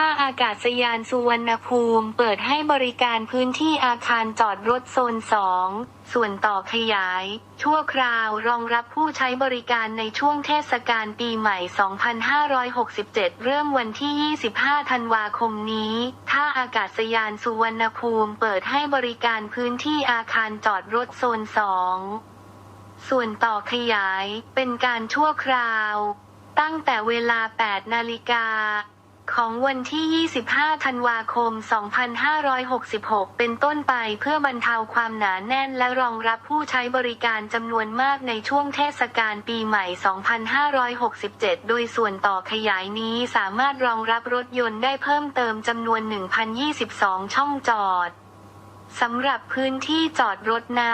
่าอากาศยานสุวรรณภูมิ เปิดให้บริการพื้นที่อาคารจอดรถโซน 2 ส่วนต่อขยาย ชั่วคราวรองรับผู้ใช้บริการในช่วงเทศกาลปีใหม่ 2567 เริ่มวันที่ 25 ธันวาคมนี้ ท่าอากาศยานสุวรรณภูมิ เปิดให้บริการพื้นที่อาคารจอดรถโซน 2 ส่วนต่อขยาย เป็นการชั่วคราว ตั้งแต่เวลา 8 นาฬิกา ของวันที่ 25 ธันวาคม 2566 เป็นต้นไปเพื่อบรรเทาความหนาแน่นและรองรับผู้ใช้บริการจำนวนมากในช่วงเทศกาลปีใหม่ 2567 โดยส่วนต่อขยายนี้สามารถรองรับรถยนต์ได้เพิ่มเติมจำนวน 1,022 ช่องจอดสำหรับพื้นที่จอดรถนะ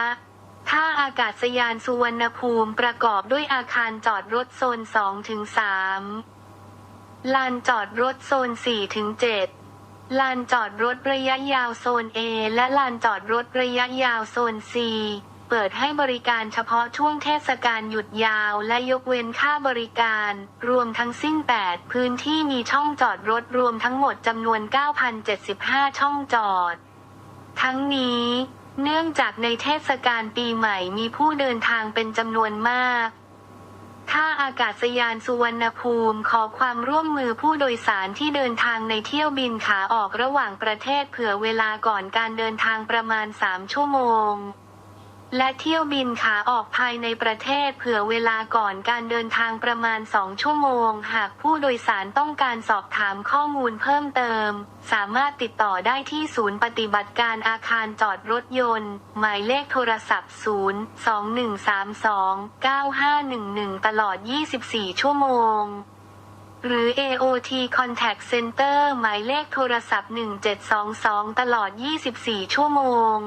ท่าอากาศยานสุวรรณภูมิประกอบด้วยอาคารจอดรถโซน2ถึง3 ลานจอดรถโซน 4 ถึง 7 ลานจอดรถระยะยาวโซน A และลานจอดรถระยะยาวโซน C เปิดให้บริการเฉพาะช่วงเทศกาลหยุดยาวและยกเว้นค่าบริการ รวมทั้งสิ้น 8 พื้นที่มีช่องจอดรถรวมทั้งหมดจำนวน 9,075 ช่องจอด ทั้งนี้ เนื่องจากในเทศกาลปีใหม่มีผู้เดินทางเป็นจำนวนมาก ท่าอากาศยานสุวรรณภูมิขอความร่วมมือผู้โดยสารที่เดินทางในเที่ยวบินขาออกระหว่างประเทศเผื่อเวลาก่อนการเดินทางประมาณ 3 ชั่วโมง และเที่ยวบินขาออกภายในประเทศเผื่อเวลาก่อนการเดินทางประมาณ 2 ชั่วโมง หากผู้โดยสารต้องการสอบถามข้อมูลเพิ่มเติม สามารถติดต่อได้ที่ศูนย์ปฏิบัติการอาคารจอดรถยนต์ หมายเลขโทรศัพท์ 0 2132 9511 ตลอด 24 ชั่วโมงหรือ AOT Contact Center หมายเลขโทรศัพท์ 1722 ตลอด 24 ชั่วโมง